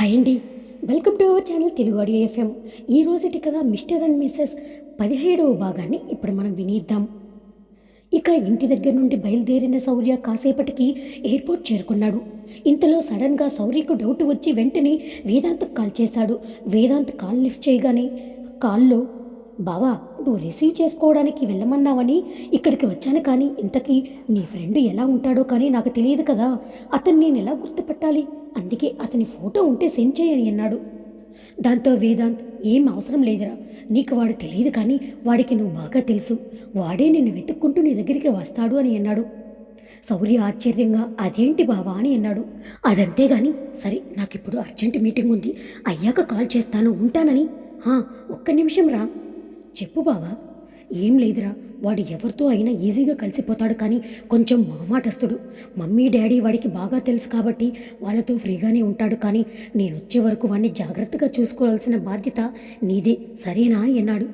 Hi అండి. Welcome to our channel Telugu audio FM. ఈ రోజుటి కదా మిస్టర్ అండ్ మిస్సెస్ పదిహేడవ భాగాన్ని ఇప్పుడు మనం వినిద్దాం. ఇక ఇంటి దగ్గర నుండి బయలుదేరిన శౌర్య కాసేపటికి ఎయిర్పోర్ట్ చేరుకున్నాడు. ఇంతలో సడన్గా శౌర్యకు డౌట్ వచ్చి వెంటనే వేదాంత్ కాల్ చేశాడు. వేదాంత్ కాల్ లిఫ్ట్ చేయగానే కాల్లో బావా నువ్వు రిసీవ్ చేసుకోవడానికి వెళ్ళమన్నావని ఇక్కడికి వచ్చాను కానీ ఇంతకీ నీ ఫ్రెండ్ ఎలా ఉంటాడో కానీ నాకు తెలియదు కదా. అతన్ని నేను ఎలా గుర్తుపట్టాలి? అందుకే అతని ఫోటో ఉంటే సెండ్ చేయని అన్నాడు. దాంతో వేదాంత్ ఏం అవసరం లేదురా. నీకు వాడు తెలియదు కానీ వాడికి నువ్వు బాగా తెలుసు. వాడే నిన్ను వెతుక్కుంటూ నీ దగ్గరికి వస్తాడు అని అన్నాడు. సౌర్య ఆశ్చర్యంగా అదేంటి బావా అని అన్నాడు. అదంతేగాని సరే నాకిప్పుడు అర్జెంట్ మీటింగ్ ఉంది. అయ్యాక కాల్ చేస్తాను ఉంటానని. "హా, ఒక్క నిమిషం రా. చెప్పు బావా. ఏం లేదురా. వాడు ఎవరితో అయినా ఈజీగా కలిసిపోతాడు కానీ కొంచెం మామాటస్తుడు మమ్మీ డాడీ వాడికి బాగా తెలుసు కాబట్టి వాళ్ళతో ఫ్రీగానే ఉంటాడు కానీ నేను వచ్చే వరకు వాడిని జాగ్రత్తగా చూసుకోవాల్సిన బాధ్యత నీదే సరేనా అని అన్నాడు.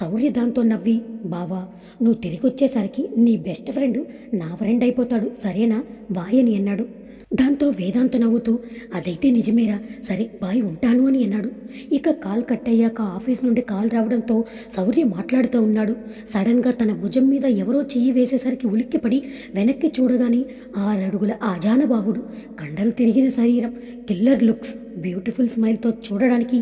శౌర్య దాంతో నవ్వి బావా నువ్వు తిరిగి వచ్చేసరికి నీ బెస్ట్ ఫ్రెండ్ నా ఫ్రెండ్ అయిపోతాడు సరేనా? బాయ్ అని అన్నాడు. దాంతో వేదాంత నవ్వుతూ అదైతే నిజమేరా సరే బాయ్ ఉంటాను అని అన్నాడు. ఇక కాల్ కట్ అయ్యాక ఆఫీస్ నుండి కాల్ రావడంతో శౌర్య మాట్లాడుతూ ఉన్నాడు. సడన్గా తన భుజం మీద ఎవరో చెయ్యి వేసేసరికి ఉలిక్కిపడి వెనక్కి చూడగానే ఆరడుగుల ఆజానబాహుడు కండలు తిరిగిన శరీరం కిల్లర్ లుక్స్ బ్యూటిఫుల్ స్మైల్తో చూడడానికి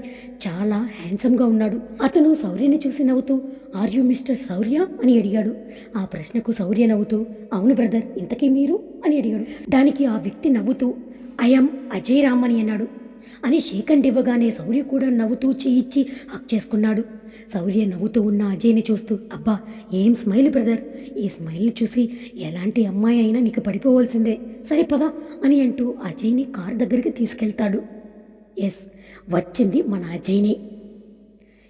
చాలా హ్యాండ్సమ్గా ఉన్నాడు. అతను శౌర్యని చూసి నవ్వుతూ ఆర్ యు మిస్టర్ శౌర్య అని అడిగాడు. ఆ ప్రశ్నకు శౌర్య నవ్వుతూ అవును బ్రదర్ ఇంతకీ మీరు? అని అడిగాడు. దానికి ఆ వ్యక్తి నవ్వుతూ ఐఎమ్ అజయ్ రామ్ అని అన్నాడు. అని షేకండ్ ఇవ్వగానే శౌర్య కూడా నవ్వుతూ చేయిచ్చి హక్ చేసుకున్నాడు. శౌర్య నవ్వుతూ ఉన్న అజయ్ని చూస్తూ అబ్బా ఏం స్మైల్ బ్రదర్? ఈ స్మైల్ని చూసి ఎలాంటి అమ్మాయి అయినా నీకు పడిపోవాల్సిందే. సరే పదా అని అంటూ అజయ్ని కార్ దగ్గరికి తీసుకెళ్తాడు. ఎస్ వచ్చింది మన అజయ్నే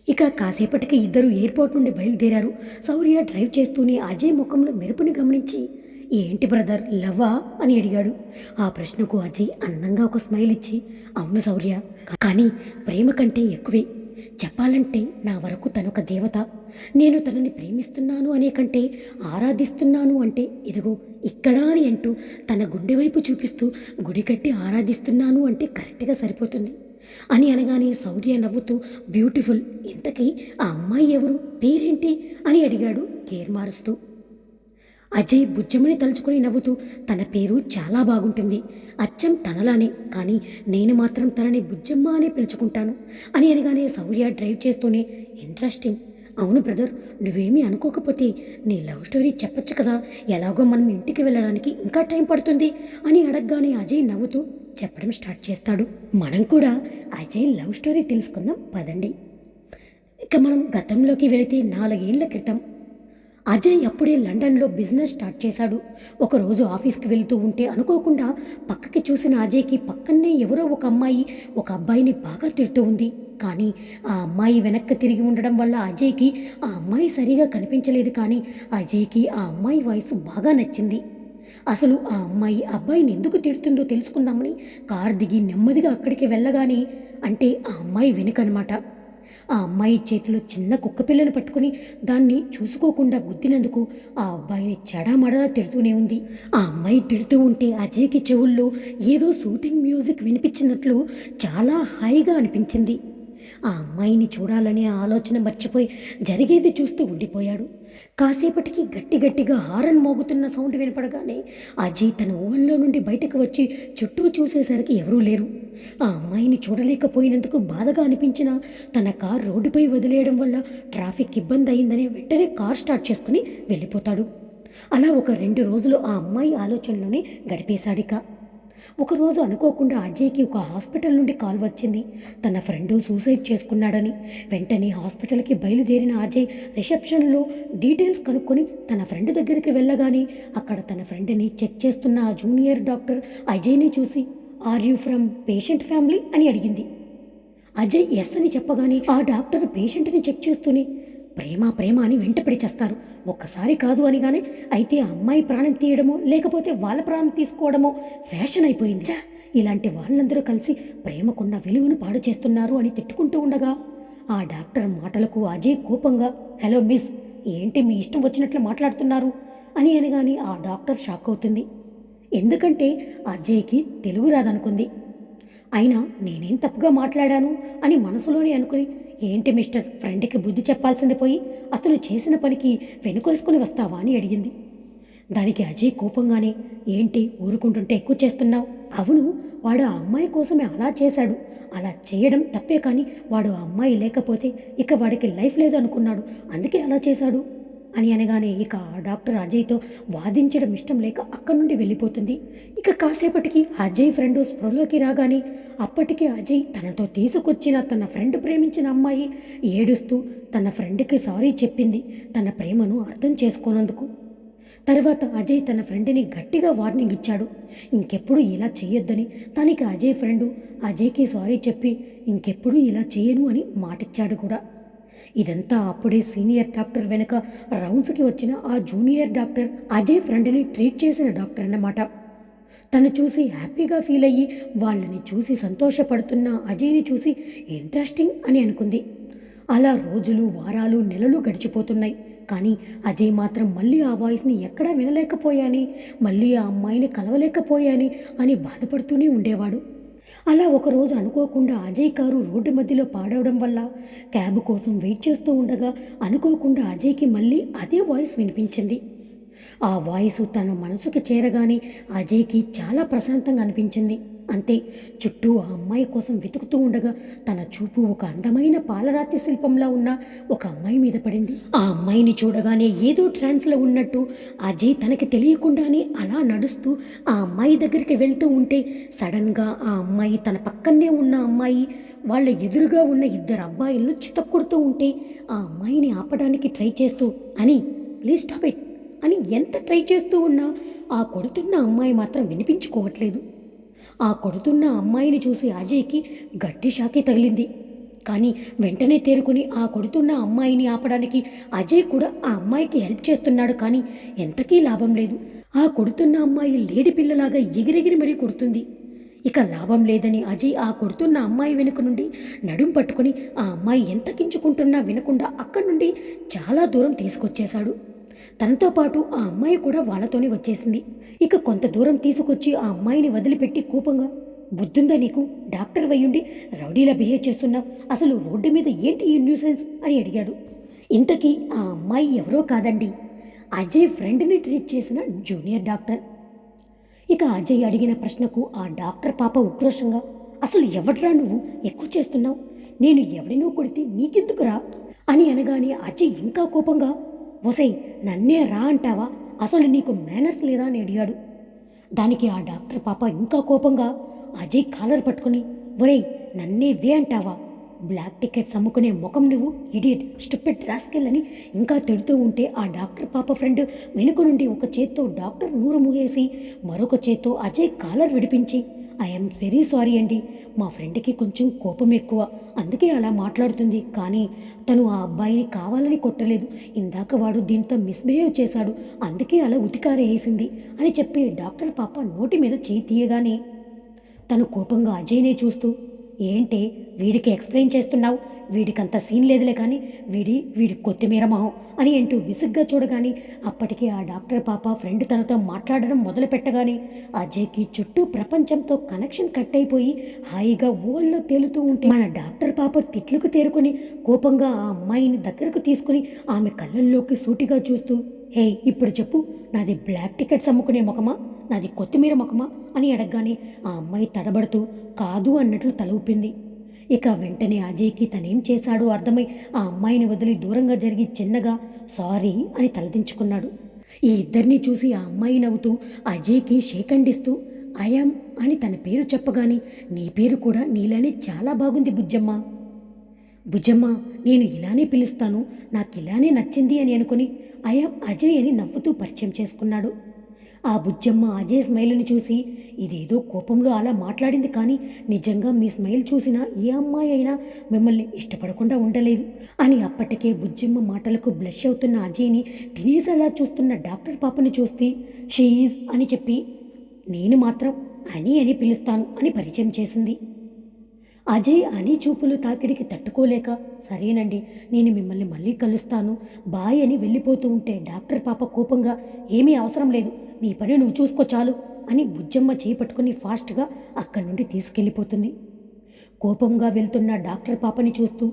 ఇక కాసేపటికి ఇద్దరు ఎయిర్పోర్ట్ నుండి బయలుదేరారు. సౌర్య డ్రైవ్ చేస్తూనే అజయ్ ముఖంలో మెరుపుని గమనించి ఏంటి బ్రదర్ లవ్వా? అని అడిగాడు. ఆ ప్రశ్నకు అజయ్ అందంగా ఒక స్మైల్ ఇచ్చి అవును సౌర్య కానీ ప్రేమ కంటే ఎక్కువే. చెప్పాలంటే నా వరకు తనొక దేవత. నేను తనని ప్రేమిస్తున్నాను అనే కంటే ఆరాధిస్తున్నాను అంటే ఇదిగో ఇక్కడ అని అంటూ తన గుండె వైపు చూపిస్తూ గుడి కట్టి ఆరాధిస్తున్నాను అంటే కరెక్ట్గా సరిపోతుంది. అని అనగానే శౌర్య నవ్వుతూ బ్యూటిఫుల్ ఇంతకీ ఆ అమ్మాయి ఎవరు? పేరేంటి? అని అడిగాడు కేర్ మారుస్తూ. అజయ్ బుజ్జమ్మని తలుచుకొని నవ్వుతూ తన పేరు చాలా బాగుంటుంది. అచ్చం తనలానే కానీ నేను మాత్రం తనని బుజ్జమ్మ అనే పిలుచుకుంటాను అని అనగానే శౌర్య డ్రైవ్ చేస్తూనే ఇంట్రెస్టింగ్. అవును బ్రదర్ నువ్వేమీ అనుకోకపోతే నీ లవ్ స్టోరీ చెప్పొచ్చు కదా. ఎలాగో మనం ఇంటికి వెళ్ళడానికి ఇంకా టైం పడుతుంది అని అడగగానే అజయ్ నవ్వుతూ చెప్పడం స్టార్ట్ చేస్తాడు. మనం కూడా అజయ్ లవ్ స్టోరీ తెలుసుకుందాం పదండి. ఇక మనం గతంలోకి వెళితే నాలుగేళ్ళ క్రితం అజయ్ అప్పుడే లండన్లో బిజినెస్ స్టార్ట్ చేశాడు. ఒకరోజు ఆఫీస్కి వెళ్తూ ఉంటే అనుకోకుండా పక్కకి చూసిన అజయ్కి పక్కనే ఎవరో ఒక అమ్మాయి ఒక అబ్బాయిని బాగా తిడుతూ ఉంది. కానీ ఆ అమ్మాయి వెనక్కి తిరిగి ఉండడం వల్ల అజయ్కి ఆ అమ్మాయి సరిగా కనిపించలేదు. కానీ అజయ్కి ఆ అమ్మాయి వాయిస్ బాగా నచ్చింది. అసలు ఆ అమ్మాయి అబ్బాయిని ఎందుకు తిడుతుందో తెలుసుకుందామని కార్ దిగి నెమ్మదిగా అక్కడికి వెళ్ళగానే అంటే ఆ అమ్మాయి వెనుకనమాట. ఆ అమ్మాయి చేతిలో చిన్న కుక్క పిల్లను పట్టుకుని దాన్ని చూసుకోకుండా గుద్దినందుకు ఆ అబ్బాయిని చెడామడా తిడుతూనే ఉంది. ఆ అమ్మాయి తిడుతూ ఉంటే అజయ్కి చెవుల్లో ఏదో షూటింగ్ మ్యూజిక్ వినిపించినట్లు చాలా హాయిగా అనిపించింది. ఆ అమ్మాయిని చూడాలనే ఆలోచన మర్చిపోయి జరిగేది చూస్తూ ఉండిపోయాడు. కాసేపటికి గట్టి గట్టిగా హారన్ మోగుతున్న సౌండ్ వినపడగానే అజయ్ తన ఊహల్లో నుండి బయటకు వచ్చి చుట్టూ చూసేసరికి ఎవరూ లేరు. ఆ అమ్మాయిని చూడలేకపోయినందుకు బాధగా అనిపించిన తన కార్ రోడ్డుపై వదిలేయడం వల్ల ట్రాఫిక్ ఇబ్బంది అయిందని వెంటనే కార్ స్టార్ట్ చేసుకుని వెళ్ళిపోతాడు. అలా ఒక రెండు రోజులు ఆ అమ్మాయి ఆలోచనలోనే గడిపేశాడిక. ఒకరోజు అనుకోకుండా అజయ్కి ఒక హాస్పిటల్ నుండి కాల్ వచ్చింది. తన ఫ్రెండు సూసైడ్ చేసుకున్నాడని. వెంటనే హాస్పిటల్కి బయలుదేరిన అజయ్ రిసెప్షన్లో డీటెయిల్స్ కనుక్కొని తన ఫ్రెండ్ దగ్గరికి వెళ్ళగానే అక్కడ తన ఫ్రెండ్ని చెక్ చేస్తున్న ఆ జూనియర్ డాక్టర్ అజయ్ని చూసి are you from patient family? అని అడిగింది. అజయ్ ఎస్ అని చెప్పగానే ఆ డాక్టర్ పేషెంట్ని చెక్ చేస్తూనే ప్రేమ ప్రేమ అని వెంటపడి చేస్తారు. ఒక్కసారి కాదు అనిగానే అయితే ఆ అమ్మాయి ప్రాణం తీయడమో లేకపోతే వాళ్ళ ప్రాణం తీసుకోవడమో ఫ్యాషన్ అయిపోయింది. ఇలాంటి వాళ్ళందరూ కలిసి ప్రేమకున్న విలువను పాడు చేస్తున్నారు అని తిట్టుకుంటూ ఉండగా ఆ డాక్టర్ మాటలకు అజయ్ కోపంగా హలో మిస్ ఏంటి మీ ఇష్టం వచ్చినట్లు మాట్లాడుతున్నారు? అని అనగానే ఆ డాక్టర్ షాక్ అవుతుంది. ఎందుకంటే అజయ్కి తెలుగు రాదనుకుంది. అయినా నేనేం తప్పుగా మాట్లాడాను అని మనసులోనే అనుకుని ఏంటి మిస్టర్ ఫ్రెండ్కి బుద్ధి చెప్పాల్సింది పోయి అతను చేసిన పనికి వెనుకేసుకుని వస్తావా అని అడిగింది. దానికి అజయ్ కోపంగానే ఏంటి ఊరుకుంటుంటే ఎక్కువ చేస్తున్నావు? అవును వాడు ఆ అమ్మాయి కోసమే అలా చేశాడు. అలా చేయడం తప్పే కానీ వాడు ఆ అమ్మాయి లేకపోతే ఇక వాడికి లైఫ్ లేదు అనుకున్నాడు. అందుకే అలా చేశాడు. అని అనగానే ఇక ఆ డాక్టర్ అజయ్తో వాదించడం ఇష్టం లేక అక్కడి నుండి వెళ్ళిపోతుంది. ఇక కాసేపటికి అజయ్ ఫ్రెండ్ స్పృహలోకి రాగానే అప్పటికే అజయ్ తనతో తీసుకొచ్చిన తన ఫ్రెండ్ ప్రేమించిన అమ్మాయి ఏడుస్తూ తన ఫ్రెండ్కి సారీ చెప్పింది. తన ప్రేమను అర్థం చేసుకోనందుకు. తర్వాత అజయ్ తన ఫ్రెండ్ని గట్టిగా వార్నింగ్ ఇచ్చాడు. ఇంకెప్పుడు ఇలా చేయొద్దని తనకి అజయ్ ఫ్రెండు అజయ్కి సారీ చెప్పి ఇంకెప్పుడు ఇలా చేయను అని మాటిచ్చాడు కూడా. ఇదంతా అప్పుడే సీనియర్ డాక్టర్ వెనుక రౌండ్స్కి వచ్చిన ఆ జూనియర్ డాక్టర్ అజయ్ ఫ్రెండ్ని ట్రీట్ చేసిన డాక్టర్ అన్నమాట. తను చూసి హ్యాపీగా ఫీల్ అయ్యి వాళ్ళని చూసి సంతోషపడుతున్న అజయ్ని చూసి ఇంట్రెస్టింగ్ అని అనుకుంది. అలా రోజులు వారాలు నెలలు గడిచిపోతున్నాయి. కానీ అజయ్ మాత్రం మళ్ళీ ఆ వాయిస్ని ఎక్కడా వినలేకపోయాని మళ్ళీ ఆ అమ్మాయిని కలవలేకపోయాని అని బాధపడుతూనే ఉండేవాడు. అలా ఒకరోజు అనుకోకుండా అజయ్ కారు రోడ్డు మధ్యలో పాడవడం వల్ల క్యాబ్ కోసం వెయిట్ చేస్తూ ఉండగా అనుకోకుండా అజయ్కి మళ్ళీ అదే వాయిస్ వినిపించింది. ఆ వాయిస్ తన మనసుకి చేరగానే అజయ్కి చాలా ప్రశాంతంగా అనిపించింది. అంతే చుట్టూ ఆ అమ్మాయి కోసం వెతుకుతూ ఉండగా తన చూపు ఒక అందమైన పాలరాతి శిల్పంలా ఉన్న ఒక అమ్మాయి మీద పడింది. ఆ అమ్మాయిని చూడగానే ఏదో ట్రాన్స్లో ఉన్నట్టు అజయ్ తనకి తెలియకుండానే అలా నడుస్తూ ఆ అమ్మాయి దగ్గరికి వెళ్తూ ఉంటే సడన్గా ఆ అమ్మాయి తన పక్కనే ఉన్న అమ్మాయి వాళ్ళ ఎదురుగా ఉన్న ఇద్దరు అబ్బాయిలను చితక్కుడుతూ ఉంటే ఆ అమ్మాయిని ఆపడానికి ట్రై చేస్తూ అని ప్లీజ్ స్టాప్ ఇట్. అని ఎంత ట్రై చేస్తూ ఉన్నా ఆ కొడుతున్న అమ్మాయి మాత్రం వినిపించుకోవట్లేదు. ఆ కొడుతున్న అమ్మాయిని చూసి అజయ్కి గట్టి షాకే తగిలింది. కానీ వెంటనే తేరుకుని ఆ కొడుతున్న అమ్మాయిని ఆపడానికి అజయ్ కూడా ఆ అమ్మాయికి హెల్ప్ చేస్తున్నాడు కానీ ఎంతకీ లాభం లేదు. ఆ కొడుతున్న అమ్మాయి లేడి పిల్లలాగా ఎగిరెగిరి మరీ కొడుతుంది. ఇక లాభం లేదని అజయ్ ఆ కొడుతున్న అమ్మాయి వెనుక నుండి నడుం పట్టుకుని ఆ అమ్మాయి ఎంత కించుకుంటున్నా వినకుండా అక్కడి నుండి చాలా దూరం తీసుకొచ్చేశాడు. తనతో పాటు ఆ అమ్మాయి కూడా వాళ్ళతోనే వచ్చేసింది. ఇక కొంత దూరం తీసుకొచ్చి ఆ అమ్మాయిని వదిలిపెట్టి కోపంగా బుద్ధుందా నీకు? డాక్టర్ వయ్యుండి రౌడీలా బిహేవ్ చేస్తున్నావు. అసలు రోడ్డు మీద ఏంటి ఈ న్యూసెన్స్? అని అడిగాడు. ఇంతకీ ఆ అమ్మాయి ఎవరో కాదండి. అజయ్ ఫ్రెండ్ని ట్రీట్ చేసిన జూనియర్ డాక్టర్. ఇక అజయ్ అడిగిన ప్రశ్నకు ఆ డాక్టర్ పాప ఉక్రోషంగా అసలు ఎవడ్రా నువ్వు? ఎక్కువ చేస్తున్నావు. నేను ఎవడినో కొడితే నీకెందుకురా? అని అనగానే అజయ్ ఇంకా కోపంగా ఒసై నన్నే రా అంటావా? అసలు నీకు మేనస్ లేదా అని అడిగాడు. దానికి ఆ డాక్టర్ పాప ఇంకా కోపంగా అజయ్ కాలర్ పట్టుకుని ఒరేయ్ నన్నే వే అంటావా? బ్లాక్ టికెట్స్ అమ్ముకునే ముఖం నువ్వు ఇడియట్ స్టూపిడ్ రాస్కెల్ ఇంకా తిడుతూ ఉంటే ఆ డాక్టర్ పాప ఫ్రెండ్ వెనుక నుండి ఒక చేత్తో డాక్టర్ నూరు మూగేసి మరొక చేత్తో అజయ్ కాలర్ విడిపించి ఐఎమ్ వెరీ సారీ అండి మా ఫ్రెండ్కి కొంచెం కోపం ఎక్కువ. అందుకే అలా మాట్లాడుతుంది. కానీ తను ఆ అబ్బాయిని కావాలని కొట్టలేదు. ఇందాక వాడు దీంతో మిస్బిహేవ్ చేశాడు. అందుకే అలా ఉతికారే వేసింది అని చెప్పి డాక్టర్ పాప నోటి మీద చేయి తీయగానే తను కోపంగా అజయ్నే చూస్తూ ఏంటి వీడికి ఎక్స్ప్లెయిన్ చేస్తున్నావు? వీడికంత సీన్ లేదులే కానీ వీడి వీడి కొత్తిమీర మొహం అని అంటూ విసుగ్గా చూడగాని అప్పటికే ఆ డాక్టర్ పాప ఫ్రెండ్ తనతో మాట్లాడడం మొదలు పెట్టగానే అజయ్కి చుట్టూ ప్రపంచంతో కనెక్షన్ కట్ అయిపోయి హాయిగా ఓళ్ళలో తేలుతూ ఉంటే మన డాక్టర్ పాప తిట్లకు తేరుకొని కోపంగా ఆ అమ్మాయిని దగ్గరకు తీసుకుని ఆమె కళ్ళల్లోకి సూటిగా చూస్తూ హే ఇప్పుడు చెప్పు నాది బ్లాక్ టికెట్స్ అమ్ముకునే ముఖమా? నాది కొత్తిమీర ముఖమా అని అడగగానే ఆ అమ్మాయి తడబడుతూ కాదు అన్నట్లు తల ఊపింది. ఇక వెంటనే అజయ్కి తనేం చేశాడో అర్థమై ఆ అమ్మాయిని వదిలి దూరంగా జరిగి చిన్నగా సారీ అని తలదించుకున్నాడు ఈ ఇద్దరిని చూసి ఆ అమ్మాయి నవ్వుతూ అజయ్కి షేకండిస్తూ అయాం అని తన పేరు చెప్పగానే నీ పేరు కూడా నీలానే చాలా బాగుంది బుజ్జమ్మ. బుజ్జమ్మ నేను ఇలానే పిలుస్తాను నాకు ఇలానే నచ్చింది అని అనుకుని అయాం అజయ్ అని నవ్వుతూ పరిచయం చేసుకున్నాడు. ఆ బుజ్జమ్మ అజయ్ స్మైల్ని చూసి ఇదేదో కోపంలో అలా మాట్లాడింది కానీ నిజంగా మీ స్మైల్ చూసినా ఏ అమ్మాయి అయినా మిమ్మల్ని ఇష్టపడకుండా ఉండలేదు అని అప్పటికే బుజ్జమ్మ మాటలకు బ్లష్ అవుతున్న అజయ్ని తినేసేలా చూస్తున్న డాక్టర్ పాపని చూస్తే షీఈజ్ అని చెప్పి నేను మాత్రం అని అని పిలుస్తాను అని పరిచయం చేసింది. అజయ్ అని చూపులు తాకిడికి తట్టుకోలేక సరేనండి నేను మిమ్మల్ని మళ్ళీ కలుస్తాను బాయ్ అని వెళ్ళిపోతూ ఉంటే డాక్టర్ పాప కోపంగా ఏమీ అవసరం లేదు నీ పని నువ్వు చూసుకో చాలు అని బుజ్జమ్మ చేపట్టుకుని ఫాస్ట్గా అక్కడి నుండి తీసుకెళ్ళిపోతుంది. కోపంగా వెళ్తున్న డాక్టర్ పాపని చూస్తూ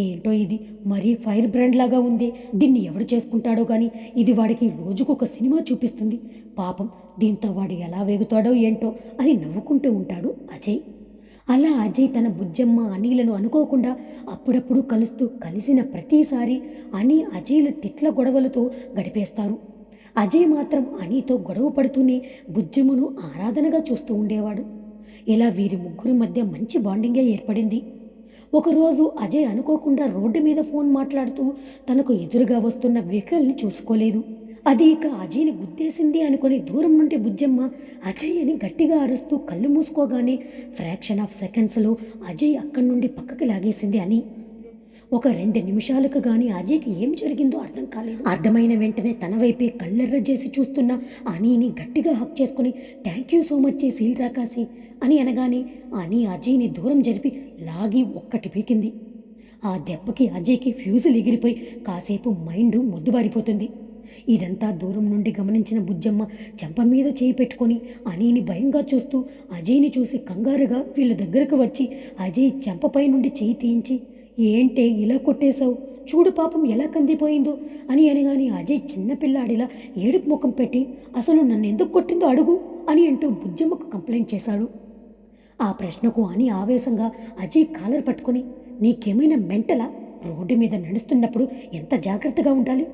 ఏంటో ఇది? మరీ ఫైర్ బ్రాండ్ లాగా ఉంది. దీన్ని ఎవడు చేసుకుంటాడో కానీ ఇది వాడికి రోజుకు ఒక సినిమా చూపిస్తుంది. పాపం దీంతో వాడు ఎలా వేగుతాడో ఏంటో అని నవ్వుకుంటూ ఉంటాడు అజయ్. అలా అజయ్ తన బుజ్జమ్మ అనిలను అనుకోకుండా అప్పుడప్పుడు కలుస్తూ కలిసిన ప్రతిసారి అని అజయ్ల తిట్ల గొడవలతో గడిపేస్తారు. అజయ్ మాత్రం అనితో గొడవ పడుతూనే బుజ్జమ్మను ఆరాధనగా చూస్తూ ఉండేవాడు. ఇలా వీరి ముగ్గురు మధ్య మంచి బాండింగే ఏర్పడింది. ఒకరోజు అజయ్ అనుకోకుండా రోడ్డు మీద ఫోన్ మాట్లాడుతూ తనకు ఎదురుగా వస్తున్న వెహికల్ని చూసుకోలేదు. అది ఇక అజయ్ని గుద్దేసింది అనుకుని దూరం నుండి బుజ్జమ్మ అజయ్ అని గట్టిగా అరుస్తూ కళ్ళు మూసుకోగానే ఫ్రాక్షన్ ఆఫ్ సెకండ్స్లో అజయ్ అక్కడి నుండి పక్కకి లాగేసింది అని. ఒక రెండు నిమిషాలకు గాని అజయ్కి ఏం జరిగిందో అర్థం కాలేదు. అర్థమైన వెంటనే తన వైపే కళ్ళెర్ర చేసి చూస్తున్న అనీని గట్టిగా హక్ చేసుకుని థ్యాంక్ యూ సో మచ్ చేసి రాకాసి అని అనగానే అని అజయ్ని దూరం జరిపి లాగి ఒక్కటి పీకింది. ఆ దెబ్బకి అజయ్కి ఫ్యూజులు ఎగిరిపోయి కాసేపు మైండ్ మొద్దుబారిపోతుంది. ఇదంతా దూరం నుండి గమనించిన బుజ్జమ్మ చెంప మీద చేయి పెట్టుకొని అనీని భయంగా చూస్తూ అజయ్ని చూసి కంగారుగా వీళ్ళ దగ్గరకు వచ్చి అజయ్ చెంపపై నుండి చేయి తీయించి ఏంటే ఇలా కొట్టేశావు? చూడు పాపం ఎలా కందిపోయిందో అని అనగానే అజయ్ చిన్నపిల్లాడిలా ఏడుపు ముఖం పెట్టి అసలు నన్ను ఎందుకు కొట్టిందో అడుగు అని అంటూ బుజ్జమ్మకు కంప్లైంట్ చేశాడు. ఆ ప్రశ్నకు అని ఆవేశంగా అజయ్ కాలర్ పట్టుకొని నీకేమైనా మెంటలా? రోడ్డు మీద నడుస్తున్నప్పుడు ఎంత జాగ్రత్తగా ఉండాలి?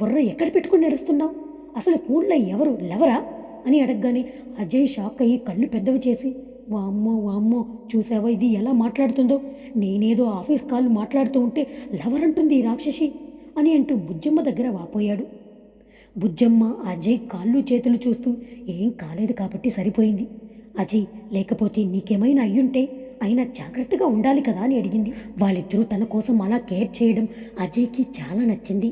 బుర్ర ఎక్కడ పెట్టుకుని నడుస్తున్నావు? అసలు ఫోన్లో ఎవరు? లెవరా? అని అడగగానే అజయ్ షాక్ అయ్యి కళ్ళు పెద్దవి చేసి వామ్మో వామ్మో చూసావా ఇది ఎలా మాట్లాడుతుందో? నేనేదో ఆఫీస్ కాల్ మాట్లాడుతూ ఉంటే లవర్ అంటుంది ఈ రాక్షసి అని అంటూ బుజ్జమ్మ దగ్గర వాపోయాడు. బుజ్జమ్మ అజయ్ కాళ్ళు చేతులు చూస్తూ ఏం కాలేదు కాబట్టి సరిపోయింది. అజయ్ లేకపోతే నీకేమైనా అయ్యుంటే అయినా జాగ్రత్తగా ఉండాలి కదా అని అడిగింది. వాళ్ళిద్దరూ తన కోసం అలా కేర్ చేయడం అజయ్కి చాలా నచ్చింది.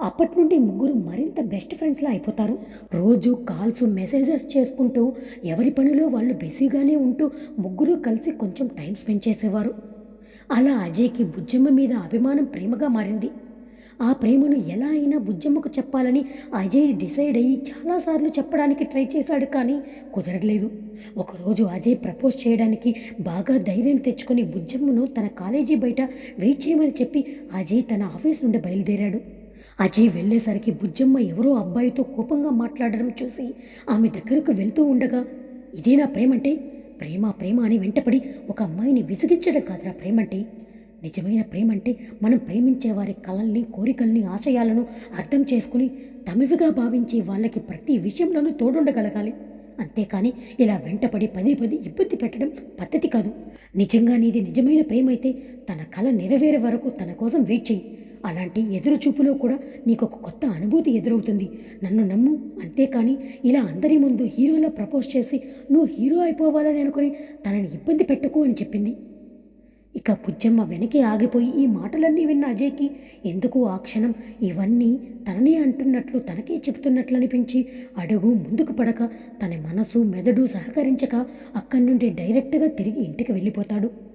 అప్పటి నుండి ముగ్గురు మరింత బెస్ట్ ఫ్రెండ్స్లా అయిపోతారు. రోజు కాల్స్ మెసేజెస్ చేసుకుంటూ ఎవరి పనిలో వాళ్ళు బిజీగానే ఉంటూ ముగ్గురు కలిసి కొంచెం టైం స్పెండ్ చేసేవారు. అలా అజయ్కి బుజ్జమ్మ మీద అభిమానం ప్రేమగా మారింది. ఆ ప్రేమను ఎలా అయినా బుజ్జమ్మకు చెప్పాలని అజయ్ డిసైడ్ అయ్యి చాలాసార్లు చెప్పడానికి ట్రై చేశాడు కానీ కుదరలేదు ఒకరోజు అజయ్ ప్రపోజ్ చేయడానికి బాగా ధైర్యం తెచ్చుకొని బుజ్జమ్మను తన కాలేజీ బయట వెయిట్ చేయమని చెప్పి అజయ్ తన ఆఫీస్ నుండి బయలుదేరాడు. అజయ్ వెళ్ళేసరికి బుజ్జమ్మ ఎవరో అబ్బాయితో కోపంగా మాట్లాడడం చూసి ఆమె దగ్గరకు వెళ్తూ ఉండగా ఇదేనా ప్రేమంటే? ప్రేమ ప్రేమ అని వెంటపడి ఒక అమ్మాయిని విసిగించడం కాదురా ప్రేమంటే. నిజమైన ప్రేమంటే మనం ప్రేమించే వారి కలల్ని కోరికల్ని ఆశయాలను అర్థం చేసుకుని తమివిగా భావించి వాళ్ళకి ప్రతి విషయంలోనూ తోడుండగలగాలి. అంతేకాని ఇలా వెంటపడి పదే పదే ఇబ్బంది పెట్టడం పద్ధతి కాదు. నిజంగా నీది నిజమైన ప్రేమ అయితే తన కళ నెరవేరే వరకు తన కోసం వెయిట్ చేయి అలాంటి ఎదురు చూపులో కూడా నీకు ఒక కొత్త అనుభూతి ఎదురవుతుంది. నన్ను నమ్ము అంతేకాని ఇలా అందరి ముందు హీరోలా ప్రపోజ్ చేసి నువ్వు హీరో అయిపోవాలని అనుకుని తనని ఇబ్బంది పెట్టుకో అని చెప్పింది. ఇక పుజ్జమ్మ వెనకే ఆగిపోయి ఈ మాటలన్నీ విన్న అజయ్కి ఎందుకు ఆ క్షణం ఇవన్నీ తననే అంటున్నట్లు తనకే చెబుతున్నట్లు అనిపించి అడుగు ముందుకు పడక తన మనసు మెదడు సహకరించక అక్కడి నుండి డైరెక్ట్గా తిరిగి ఇంటికి వెళ్ళిపోతాడు.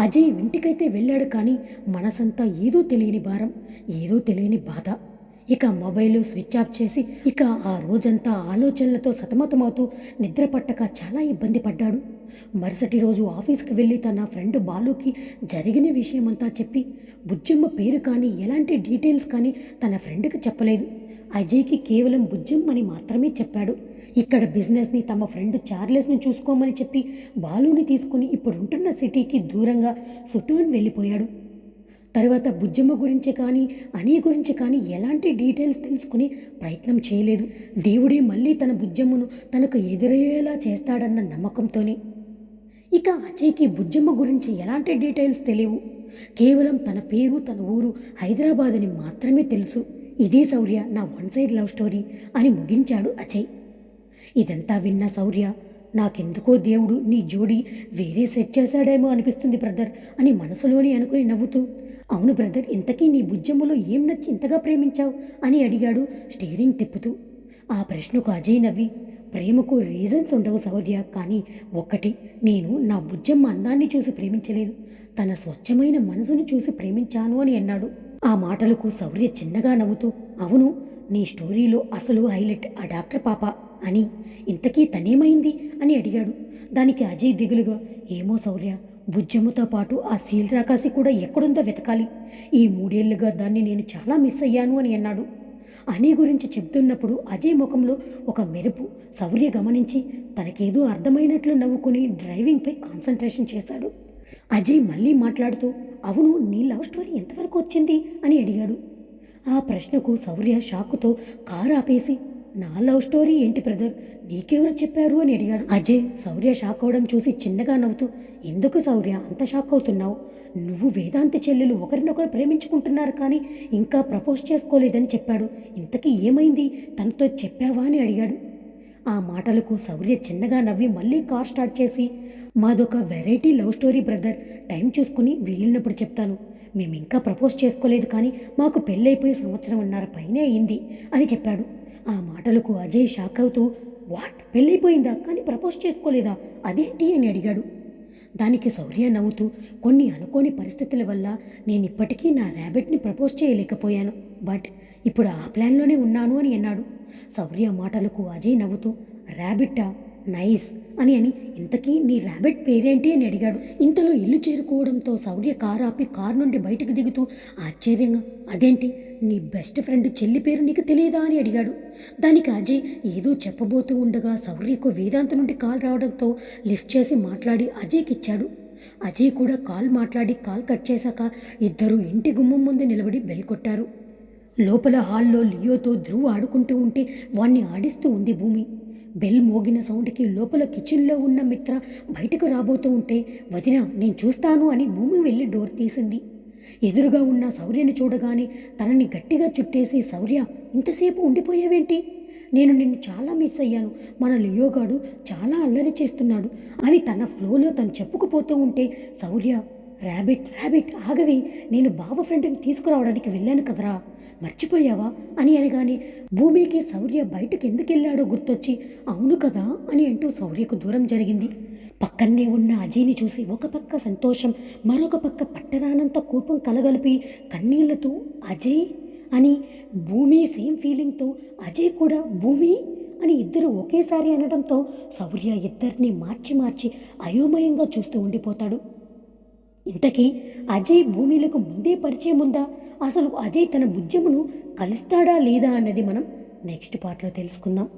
అజయ్ ఇంటికైతే వెళ్ళాడు కానీ మనసంతా ఏదో తెలియని భారం ఏదో తెలియని బాధ. ఇక మొబైల్ స్విచ్ ఆఫ్ చేసి ఇక ఆ రోజంతా ఆలోచనలతో సతమతమవుతూ నిద్ర పట్టక చాలా ఇబ్బంది పడ్డాడు. మరుసటి రోజు ఆఫీస్కి వెళ్ళి తన ఫ్రెండ్ బాలుకి జరిగిన విషయమంతా చెప్పి బుజ్జమ్మ పేరు కానీ ఎలాంటి డీటెయిల్స్ కానీ తన ఫ్రెండ్కి చెప్పలేదు. అజయ్కి కేవలం బుజ్జమ్మని మాత్రమే చెప్పాడు. ఇక్కడ బిజినెస్ని తమ ఫ్రెండ్ చార్లెస్ను చూసుకోమని చెప్పి బాలుని తీసుకుని ఇప్పుడుంటున్న సిటీకి దూరంగా సుటూన్ వెళ్ళిపోయాడు. తర్వాత బుజ్జమ్మ గురించి కానీ అనీ గురించి కానీ ఎలాంటి డీటెయిల్స్ తెలుసుకుని ప్రయత్నం చేయలేదు. దేవుడే మళ్ళీ తన బుజ్జమ్మను తనకు ఎదురయ్యేలా చేస్తాడన్న నమ్మకంతోనే. ఇక అజయ్కి బుజ్జమ్మ గురించి ఎలాంటి డీటెయిల్స్ తెలియవు. కేవలం తన పేరు తన ఊరు హైదరాబాద్ అని మాత్రమే తెలుసు. ఇదే శౌర్య నా వన్ సైడ్ లవ్ స్టోరీ అని ముగించాడు అజయ్. ఇదంతా విన్న శౌర్య నాకెందుకో దేవుడు నీ జోడి వేరే సెట్ చేశాడేమో అనిపిస్తుంది బ్రదర్ అని మనసులోని అనుకుని నవ్వుతూ అవును బ్రదర్ ఇంతకీ నీ బుజ్జమ్మలో ఏం నచ్చి ఇంతగా ప్రేమించావు? అని అడిగాడు స్టీరింగ్ తిప్పుతూ. ఆ ప్రశ్నకు అజయ్ నవ్వి ప్రేమకు రీజన్స్ ఉండవు సౌర్య కానీ ఒక్కటి నేను నా బుజ్జమ్మ అందాన్ని చూసి ప్రేమించలేదు. తన స్వచ్ఛమైన మనసును చూసి ప్రేమించాను అని అన్నాడు. ఆ మాటలకు శౌర్య చిన్నగా నవ్వుతూ అవును నీ స్టోరీలో అసలు హైలైట్ ఆ డాక్టర్ పాప అని ఇంతకీ తనేమైంది అని అడిగాడు. దానికి అజయ్ దిగులుగా ఏమో శౌర్య బుజ్జమ్మతో పాటు ఆ సీల్ రాకాసి కూడా ఎక్కడుందో వెతకాలి. ఈ మూడేళ్ళుగా దాన్ని నేను చాలా మిస్ అయ్యాను అని అన్నాడు. అని గురించి చెప్తున్నప్పుడు అజయ్ ముఖంలో ఒక మెరుపు శౌర్య గమనించి తనకేదో అర్థమైనట్లు నవ్వుకుని డ్రైవింగ్పై కాన్సన్ట్రేషన్ చేశాడు. అజయ్ మళ్ళీ మాట్లాడుతూ అవును నీ లవ్ స్టోరీ ఎంతవరకు వచ్చింది? అని అడిగాడు. ఆ ప్రశ్నకు శౌర్య షాకుతో కారు ఆపేసి నా లవ్ స్టోరీ ఏంటి బ్రదర్? నీకెవరు చెప్పారు అని అడిగాడు. అజయ్ శౌర్య షాక్ అవడం చూసి చిన్నగా నవ్వుతూ ఎందుకు శౌర్య? అంత షాక్ అవుతున్నావు? నువ్వు వేదాంత చెల్లెలు ఒకరినొకరు ప్రేమించుకుంటున్నారు కానీ ఇంకా ప్రపోజ్ చేసుకోలేదని చెప్పాడు. ఇంతకీ ఏమైంది? తనతో చెప్పావా? అని అడిగాడు. ఆ మాటలకు శౌర్య చిన్నగా నవ్వి మళ్ళీ కార్ స్టార్ట్ చేసి మాదొక variety love story brother. Time చూసుకుని వీలున్నప్పుడు చెప్తాను. మేము ఇంకా ప్రపోజ్ చేసుకోలేదు కానీ మాకు పెళ్ళైపోయి సంవత్సరంన్నర పైనే అయింది అని చెప్పాడు. ఆ మాటలకు అజయ్ షాక్ అవుతూ వాట్? పెళ్ళైపోయిందా? కానీ ప్రపోజ్ చేసుకోలేదా? అదేంటి? అని అడిగాడు. దానికి శౌర్య నవ్వుతూ కొన్ని అనుకోని పరిస్థితుల వల్ల నేను ఇప్పటికీ నా ర్యాబిట్ని ప్రపోజ్ చేయలేకపోయాను. బట్ ఇప్పుడు ఆ ప్లాన్లోనే ఉన్నాను అని అన్నాడు. శౌర్య మాటలకు అజయ్ నవ్వుతూ ర్యాబిట్టా? నైస్ అని అని ఇంతకీ నీ ర్యాబిట్ పేరేంటి అని అడిగాడు. ఇంతలో ఇల్లు చేరుకోవడంతో శౌర్య కారు ఆపి కారు నుండి బయటకు దిగుతూ ఆశ్చర్యంగా అదేంటి? నీ బెస్ట్ ఫ్రెండ్ చెల్లి పేరు నీకు తెలియదా? అని అడిగాడు. దానికి అజయ్ ఏదో చెప్పబోతూ ఉండగా శౌర్యకు వేదాంత నుండి కాల్ రావడంతో లిఫ్ట్ చేసి మాట్లాడి అజయ్కి ఇచ్చాడు. అజయ్ కూడా కాల్ మాట్లాడి కాల్ కట్ చేశాక ఇద్దరు ఇంటి గుమ్మం ముందు నిలబడి బెల్ కొట్టారు. లోపల హాల్లో లియోతో ధ్రువ్ ఆడుకుంటూ ఉంటే వాణ్ణి ఆడిస్తూ ఉంది భూమి. బెల్ మోగిన సౌండ్కి లోపల కిచెన్లో ఉన్న మిత్ర బయటకు రాబోతూ ఉంటే వదిన నేను చూస్తాను అని భూమి వెళ్ళి డోర్ తీసింది. ఎదురుగా ఉన్న శౌర్యని చూడగానే తనని గట్టిగా చుట్టేసి శౌర్య ఇంతసేపు ఉండిపోయావేంటి? నేను నిన్ను చాలా మిస్ అయ్యాను. మన లియోగాడు చాలా అల్లరి చేస్తున్నాడు అని తన ఫ్లోలో తను చెప్పుకుపోతూ ఉంటే శౌర్య ర్యాబిట్ ర్యాబిట్ ఆగవి నేను బావ ఫ్రెండ్ని తీసుకురావడానికి వెళ్ళాను కదరా. మర్చిపోయావా? అని అనగానే భూమికి శౌర్య బయటకు ఎందుకు వెళ్ళాడో గుర్తొచ్చి అవును కదా అని అంటూ శౌర్యకు దూరం జరిగింది. పక్కనే ఉన్న అజయ్ని చూసి ఒక పక్క సంతోషం మరొక పక్క పట్టరానంత కోపం కలగలిపి కన్నీళ్ళతో అజయ్ అని భూమి సేమ్ ఫీలింగ్తో అజయ్ కూడా భూమి అని ఇద్దరు ఒకేసారి అనడంతో శౌర్య ఇద్దరిని మార్చి మార్చి అయోమయంగా చూస్తూ ఉండిపోతాడు. ఇంతకీ అజయ్ భూమిలకు ముందే పరిచయం ఉందా? అసలు అజయ్ తన బుజ్జమును కలుస్తాడా లేదా అన్నది మనం నెక్స్ట్ పార్ట్లో తెలుసుకుందాం.